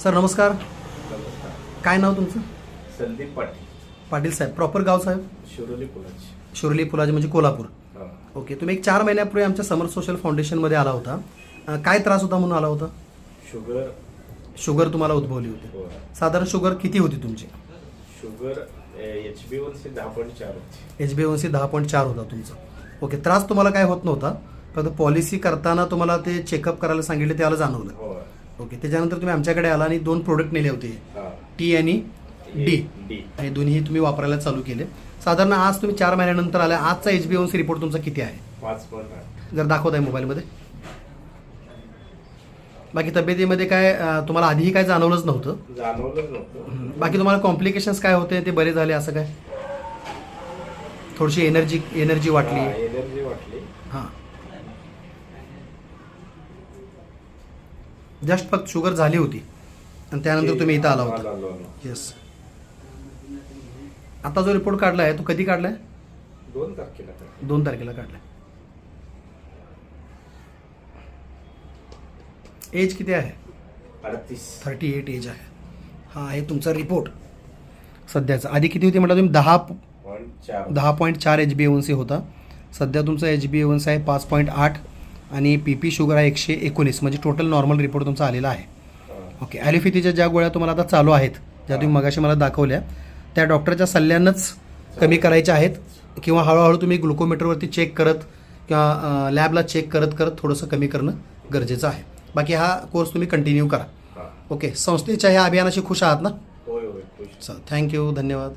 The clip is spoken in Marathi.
सर नमस्कार. नमस्कार. काय नाव तुमचं? संदीप पाटील. पाटील साहेब. प्रॉपर गाव साहेब? शिरोली पुलाची. शिर्ली फुलाजी म्हणजे कोल्हापूर. हा. ओके तुम्ही एक चार महिन्यापूर्वी आमच्या समर सोशल फाउंडेशनमध्ये आला होता. अं, काय त्रास होता म्हणून आला होता? शुगर. शुगर तुम्हाला उद्भवली होती. हो. साधारण शुगर किती होती तुमची? Sugar H B one C दहा पॉईंट चार होती. एच बी सी दहा पॉईंट चार होता तुमचा. ओके त्रास तुम्हाला काय होत नव्हता. फक्त पॉलिसी करताना तुम्हाला ते चेकअप करायला सांगितले त्याला जाणवलं. हो. ओके त्याच्यानंतर तुम्ही आमच्याकडे आला आणि दोन प्रोडक्ट नेले होते. हा. टी आणि डी डी आणि दोन्ही तुम्ही वापरायला चालू केले. साधारण आज तुम्ही चार महिन्यानंतर आला आजचा H B one C report तुमचा किती आहे? पाच जर दाखवत आहे मोबाईलमध्ये. बाकी तब्येतीमध्ये काय तुम्हाला आधीही काय जाणवलंच नव्हतं? जाणवलंच नव्हतं. बाकी तुम्हाला कॉम्प्लिकेशन्स काय होते? ते बरे झाले असं काय? थोडीशी एनर्जी एनर्जी वाटली. एनर्जी वाटली. हां. जस्ट फक्त शुगर झाली होती. आणि त्यानंतर तुम्ही इथं आला होता. येस आता जो रिपोर्ट काढला आहे तो कधी काढलाय? दोन तारखेला? दोन तारखेला काढलाय. एज किती आहे? अडतीस. थर्टी एट एज आहे. हा आहे तुमचा रिपोर्ट सध्याचा. आधी किती होती म्हटलं तुम्ही? दहा दहा पॉईंट चार एच बी एवन सी होता. सध्या तुमचा एच बी एवन सी आहे पाच पॉईंट आठ. आणि पी पी शुगर आहे एकशे एकोणीस. म्हणजे टोटल नॉर्मल रिपोर्ट तुमचा आलेला आहे. ओके ॲलिफिथीच्या ज्या गोळ्या तुम्हाला आता चालू आहेत ज्या तुम्ही मगाशी मला दाखवल्या त्या डॉक्टरच्या सल्ल्यानंच कमी करायच्या आहेत किंवा हळूहळू तुम्ही ग्लुकोमीटरवरती चेक करत किंवा लॅबला चेक करत करत थोडंसं कमी करणं गरजेचं आहे. बाकी हा कोर्स तुम्ही कंटिन्यू करा. ओके संस्थेच्या ह्या अभियानाशी खुश आहात ना? चल थँक्यू धन्यवाद.